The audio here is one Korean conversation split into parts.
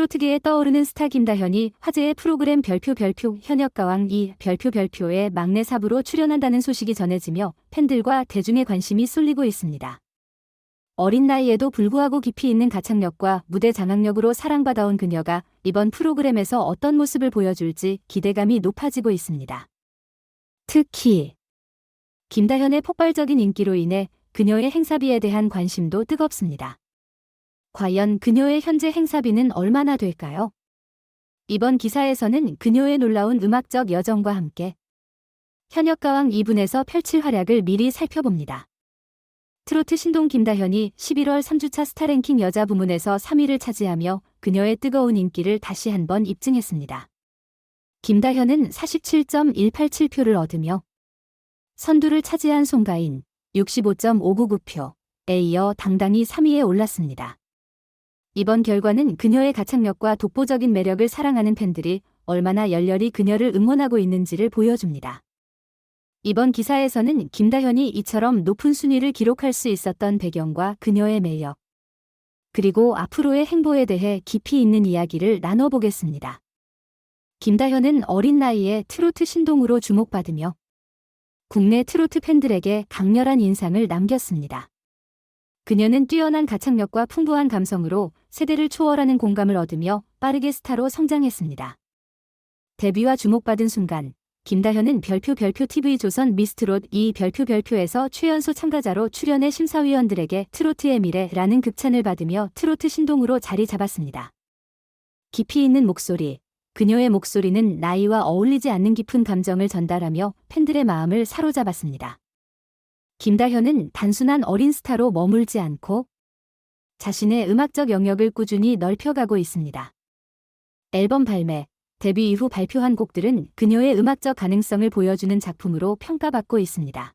트로트계에 떠오르는 스타 김다현이 화제의 프로그램 별표 별표 현역가왕 이 별표 별표의 막내 사부로 출연한다는 소식이 전해지며 팬들과 대중의 관심이 쏠리고 있습니다. 어린 나이에도 불구하고 깊이 있는 가창력과 무대 장악력으로 사랑받아온 그녀가 이번 프로그램에서 어떤 모습을 보여줄지 기대감이 높아지고 있습니다. 특히 김다현의 폭발적인 인기로 인해 그녀의 행사비에 대한 관심도 뜨겁습니다. 과연 그녀의 현재 행사비는 얼마나 될까요? 이번 기사에서는 그녀의 놀라운 음악적 여정과 함께 현역 가왕 2분에서 펼칠 활약을 미리 살펴봅니다. 트로트 신동 김다현이 11월 3주차 스타랭킹 여자 부문에서 3위를 차지하며 그녀의 뜨거운 인기를 다시 한번 입증했습니다. 김다현은 47.187표를 얻으며 선두를 차지한 송가인 65.599표 에 이어 당당히 3위에 올랐습니다. 이번 결과는 그녀의 가창력과 독보적인 매력을 사랑하는 팬들이 얼마나 열렬히 그녀를 응원하고 있는지를 보여줍니다. 이번 기사에서는 김다현이 이처럼 높은 순위를 기록할 수 있었던 배경과 그녀의 매력, 그리고 앞으로의 행보에 대해 깊이 있는 이야기를 나눠보겠습니다. 김다현은 어린 나이에 트로트 신동으로 주목받으며 국내 트로트 팬들에게 강렬한 인상을 남겼습니다. 그녀는 뛰어난 가창력과 풍부한 감성으로 세대를 초월하는 공감을 얻으며 빠르게 스타로 성장했습니다. 데뷔와 주목받은 순간 김다현은 별표 별표 TV 조선 미스트롯 이 별표 별표에서 최연소 참가자로 출연해 심사위원들에게 트로트의 미래라는 극찬을 받으며 트로트 신동으로 자리 잡았습니다. 깊이 있는 목소리, 그녀의 목소리는 나이와 어울리지 않는 깊은 감정을 전달하며 팬들의 마음을 사로잡았습니다. 김다현은 단순한 어린 스타로 머물지 않고 자신의 음악적 영역을 꾸준히 넓혀가고 있습니다. 앨범 발매, 데뷔 이후 발표한 곡들은 그녀의 음악적 가능성을 보여주는 작품으로 평가받고 있습니다.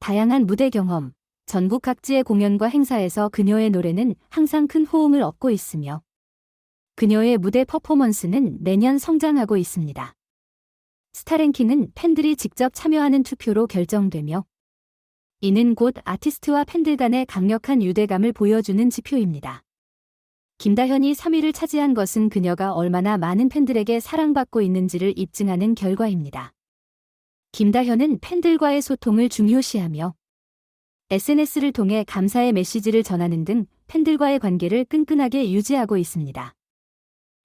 다양한 무대 경험, 전국 각지의 공연과 행사에서 그녀의 노래는 항상 큰 호응을 얻고 있으며 그녀의 무대 퍼포먼스는 매년 성장하고 있습니다. 스타랭킹은 팬들이 직접 참여하는 투표로 결정되며 이는 곧 아티스트와 팬들 간의 강력한 유대감을 보여주는 지표입니다. 김다현이 3위를 차지한 것은 그녀가 얼마나 많은 팬들에게 사랑받고 있는지를 입증하는 결과입니다. 김다현은 팬들과의 소통을 중요시하며 SNS를 통해 감사의 메시지를 전하는 등 팬들과의 관계를 끈끈하게 유지하고 있습니다.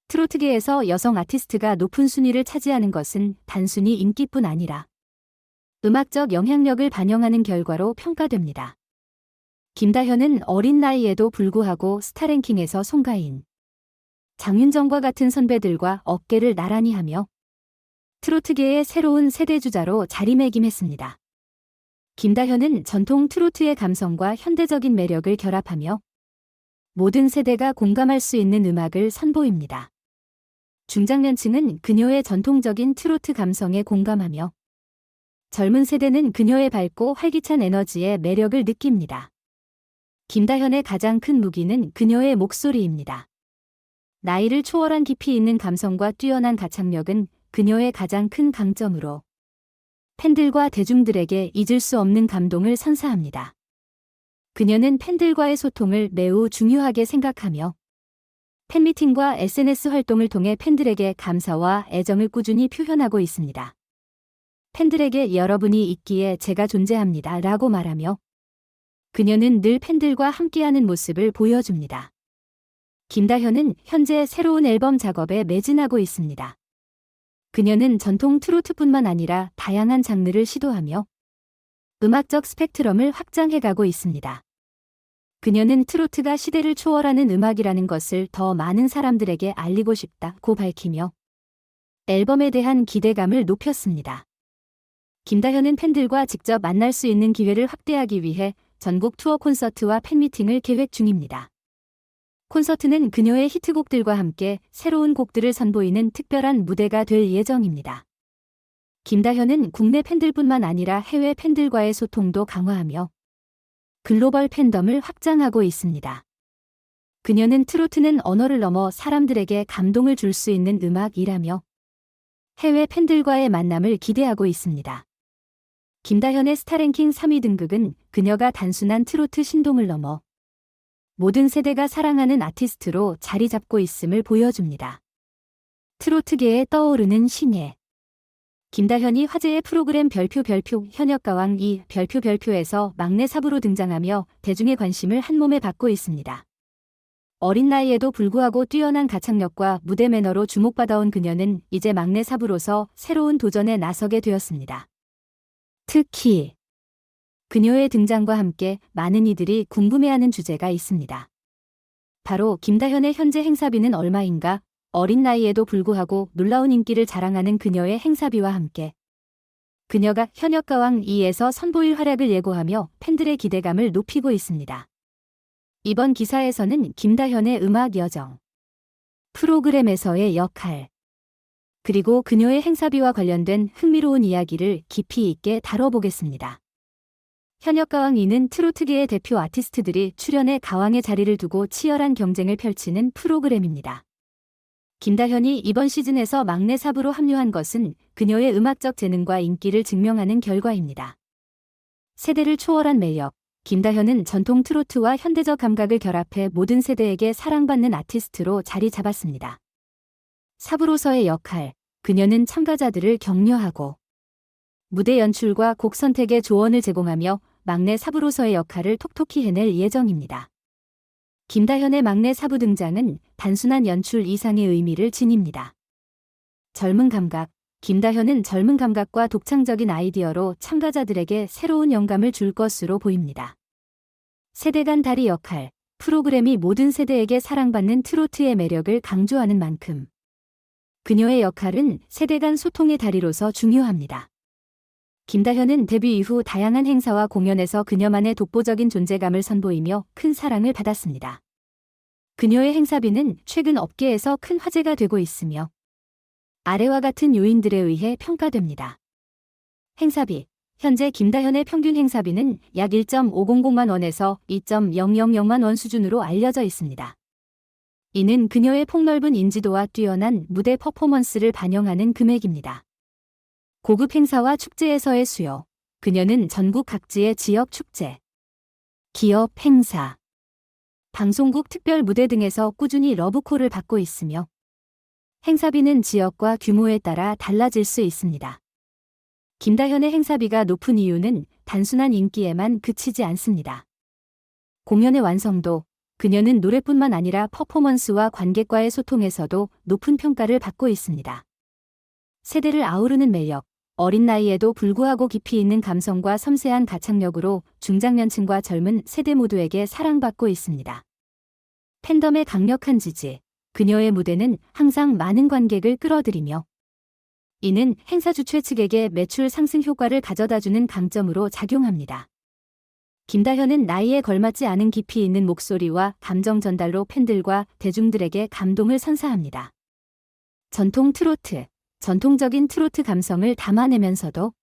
트로트계에서 여성 아티스트가 높은 순위를 차지하는 것은 단순히 인기뿐 아니라 음악적 영향력을 반영하는 결과로 평가됩니다. 김다현은 어린 나이에도 불구하고 스타랭킹에서 송가인, 장윤정과 같은 선배들과 어깨를 나란히 하며 트로트계의 새로운 세대 주자로 자리매김했습니다. 김다현은 전통 트로트의 감성과 현대적인 매력을 결합하며 모든 세대가 공감할 수 있는 음악을 선보입니다. 중장년층은 그녀의 전통적인 트로트 감성에 공감하며 젊은 세대는 그녀의 밝고 활기찬 에너지에 매력을 느낍니다. 김다현의 가장 큰 무기는 그녀의 목소리입니다. 나이를 초월한 깊이 있는 감성과 뛰어난 가창력은 그녀의 가장 큰 강점으로 팬들과 대중들에게 잊을 수 없는 감동을 선사합니다. 그녀는 팬들과의 소통을 매우 중요하게 생각하며 팬미팅과 SNS 활동을 통해 팬들에게 감사와 애정을 꾸준히 표현하고 있습니다. 팬들에게 여러분이 있기에 제가 존재합니다. 라고 말하며 그녀는 늘 팬들과 함께하는 모습을 보여줍니다. 김다현은 현재 새로운 앨범 작업에 매진하고 있습니다. 그녀는 전통 트로트뿐만 아니라 다양한 장르를 시도하며 음악적 스펙트럼을 확장해가고 있습니다. 그녀는 트로트가 시대를 초월하는 음악이라는 것을 더 많은 사람들에게 알리고 싶다고 밝히며 앨범에 대한 기대감을 높였습니다. 김다현은 팬들과 직접 만날 수 있는 기회를 확대하기 위해 전국 투어 콘서트와 팬미팅을 계획 중입니다. 콘서트는 그녀의 히트곡들과 함께 새로운 곡들을 선보이는 특별한 무대가 될 예정입니다. 김다현은 국내 팬들뿐만 아니라 해외 팬들과의 소통도 강화하며 글로벌 팬덤을 확장하고 있습니다. 그녀는 트로트는 언어를 넘어 사람들에게 감동을 줄 수 있는 음악이라며 해외 팬들과의 만남을 기대하고 있습니다. 김다현의 스타랭킹 3위 등극은 그녀가 단순한 트로트 신동을 넘어 모든 세대가 사랑하는 아티스트로 자리 잡고 있음을 보여줍니다. 트로트계에 떠오르는 신예. 김다현이 화제의 프로그램 별표 별표 현역가왕 이 별표 별표에서 막내 사부로 등장하며 대중의 관심을 한몸에 받고 있습니다. 어린 나이에도 불구하고 뛰어난 가창력과 무대 매너로 주목받아온 그녀는 이제 막내 사부로서 새로운 도전에 나서게 되었습니다. 특히 그녀의 등장과 함께 많은 이들이 궁금해하는 주제가 있습니다. 바로 김다현의 현재 행사비는 얼마인가? 어린 나이에도 불구하고 놀라운 인기를 자랑하는 그녀의 행사비와 함께 그녀가 현역 가왕 2에서 선보일 활약을 예고하며 팬들의 기대감을 높이고 있습니다. 이번 기사에서는 김다현의 음악 여정, 프로그램에서의 역할, 그리고 그녀의 행사비와 관련된 흥미로운 이야기를 깊이 있게 다뤄보겠습니다. 현역 가왕 2는 트로트계의 대표 아티스트들이 출연해 가왕의 자리를 두고 치열한 경쟁을 펼치는 프로그램입니다. 김다현이 이번 시즌에서 막내 사부로 합류한 것은 그녀의 음악적 재능과 인기를 증명하는 결과입니다. 세대를 초월한 매력, 김다현은 전통 트로트와 현대적 감각을 결합해 모든 세대에게 사랑받는 아티스트로 자리 잡았습니다. 사부로서의 역할, 그녀는 참가자들을 격려하고 무대 연출과 곡 선택에 조언을 제공하며 막내 사부로서의 역할을 톡톡히 해낼 예정입니다. 김다현의 막내 사부 등장은 단순한 연출 이상의 의미를 지닙니다. 젊은 감각, 김다현은 젊은 감각과 독창적인 아이디어로 참가자들에게 새로운 영감을 줄 것으로 보입니다. 세대 간 다리 역할, 프로그램이 모든 세대에게 사랑받는 트로트의 매력을 강조하는 만큼 그녀의 역할은 세대 간 소통의 다리로서 중요합니다. 김다현은 데뷔 이후 다양한 행사와 공연에서 그녀만의 독보적인 존재감을 선보이며 큰 사랑을 받았습니다. 그녀의 행사비는 최근 업계에서 큰 화제가 되고 있으며 아래와 같은 요인들에 의해 평가됩니다. 행사비 현재 김다현의 평균 행사비는 약 1.500만 원에서 2.000만 원 수준으로 알려져 있습니다. 이는 그녀의 폭넓은 인지도와 뛰어난 무대 퍼포먼스를 반영하는 금액입니다. 고급 행사와 축제에서의 수요. 그녀는 전국 각지의 지역 축제, 기업 행사, 방송국 특별 무대 등에서 꾸준히 러브콜을 받고 있으며 행사비는 지역과 규모에 따라 달라질 수 있습니다. 김다현의 행사비가 높은 이유는 단순한 인기에만 그치지 않습니다. 공연의 완성도, 그녀는 노래뿐만 아니라 퍼포먼스와 관객과의 소통에서도 높은 평가를 받고 있습니다. 세대를 아우르는 매력, 어린 나이에도 불구하고 깊이 있는 감성과 섬세한 가창력으로 중장년층과 젊은 세대 모두에게 사랑받고 있습니다. 팬덤의 강력한 지지, 그녀의 무대는 항상 많은 관객을 끌어들이며 이는 행사 주최 측에게 매출 상승 효과를 가져다주는 강점으로 작용합니다. 김다현은 나이에 걸맞지 않은 깊이 있는 목소리와 감정 전달로 팬들과 대중들에게 감동을 선사합니다. 전통 트로트, 전통적인 트로트 감성을 담아내면서도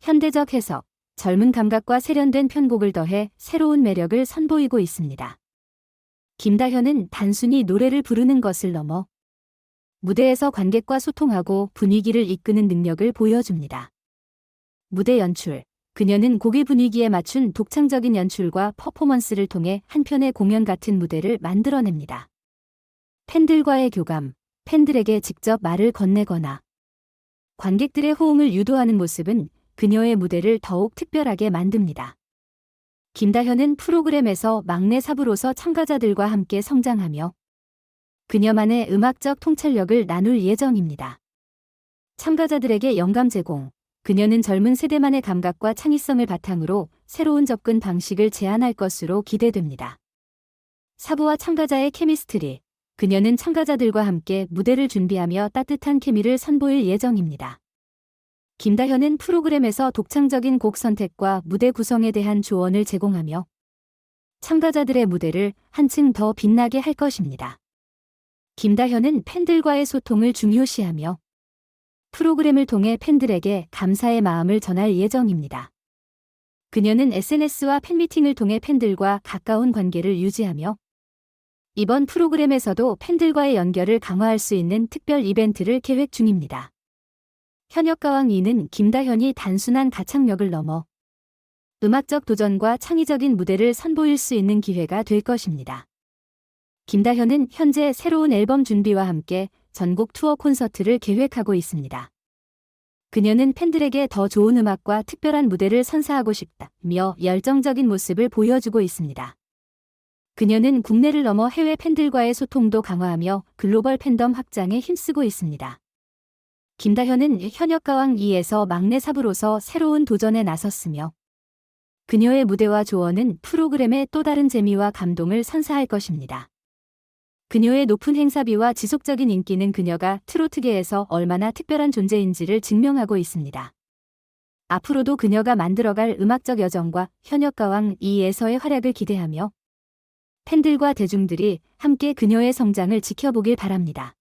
현대적 해석, 젊은 감각과 세련된 편곡을 더해 새로운 매력을 선보이고 있습니다. 김다현은 단순히 노래를 부르는 것을 넘어 무대에서 관객과 소통하고 분위기를 이끄는 능력을 보여줍니다. 무대 연출, 그녀는 곡의 분위기에 맞춘 독창적인 연출과 퍼포먼스를 통해 한편의 공연 같은 무대를 만들어냅니다. 팬들과의 교감, 팬들에게 직접 말을 건네거나 관객들의 호응을 유도하는 모습은 그녀의 무대를 더욱 특별하게 만듭니다. 김다현은 프로그램에서 막내 사부로서 참가자들과 함께 성장하며 그녀만의 음악적 통찰력을 나눌 예정입니다. 참가자들에게 영감 제공, 그녀는 젊은 세대만의 감각과 창의성을 바탕으로 새로운 접근 방식을 제안할 것으로 기대됩니다. 사부와 참가자의 케미스트리, 그녀는 참가자들과 함께 무대를 준비하며 따뜻한 케미를 선보일 예정입니다. 김다현은 프로그램에서 독창적인 곡 선택과 무대 구성에 대한 조언을 제공하며 참가자들의 무대를 한층 더 빛나게 할 것입니다. 김다현은 팬들과의 소통을 중요시하며 프로그램을 통해 팬들에게 감사의 마음을 전할 예정입니다. 그녀는 SNS와 팬미팅을 통해 팬들과 가까운 관계를 유지하며 이번 프로그램에서도 팬들과의 연결을 강화할 수 있는 특별 이벤트를 계획 중입니다. 현역 가왕 2는 김다현이 단순한 가창력을 넘어 음악적 도전과 창의적인 무대를 선보일 수 있는 기회가 될 것입니다. 김다현은 현재 새로운 앨범 준비와 함께 전국 투어 콘서트를 계획하고 있습니다. 그녀는 팬들에게 더 좋은 음악과 특별한 무대를 선사하고 싶다며 열정적인 모습을 보여주고 있습니다. 그녀는 국내를 넘어 해외 팬들과의 소통도 강화하며 글로벌 팬덤 확장에 힘쓰고 있습니다. 김다현은 현역 가왕 2에서 막내 사부로서 새로운 도전에 나섰으며 그녀의 무대와 조언은 프로그램의 또 다른 재미와 감동을 선사할 것입니다. 그녀의 높은 행사비와 지속적인 인기는 그녀가 트로트계에서 얼마나 특별한 존재인지를 증명하고 있습니다. 앞으로도 그녀가 만들어갈 음악적 여정과 현역가왕 2에서의 활약을 기대하며 팬들과 대중들이 함께 그녀의 성장을 지켜보길 바랍니다.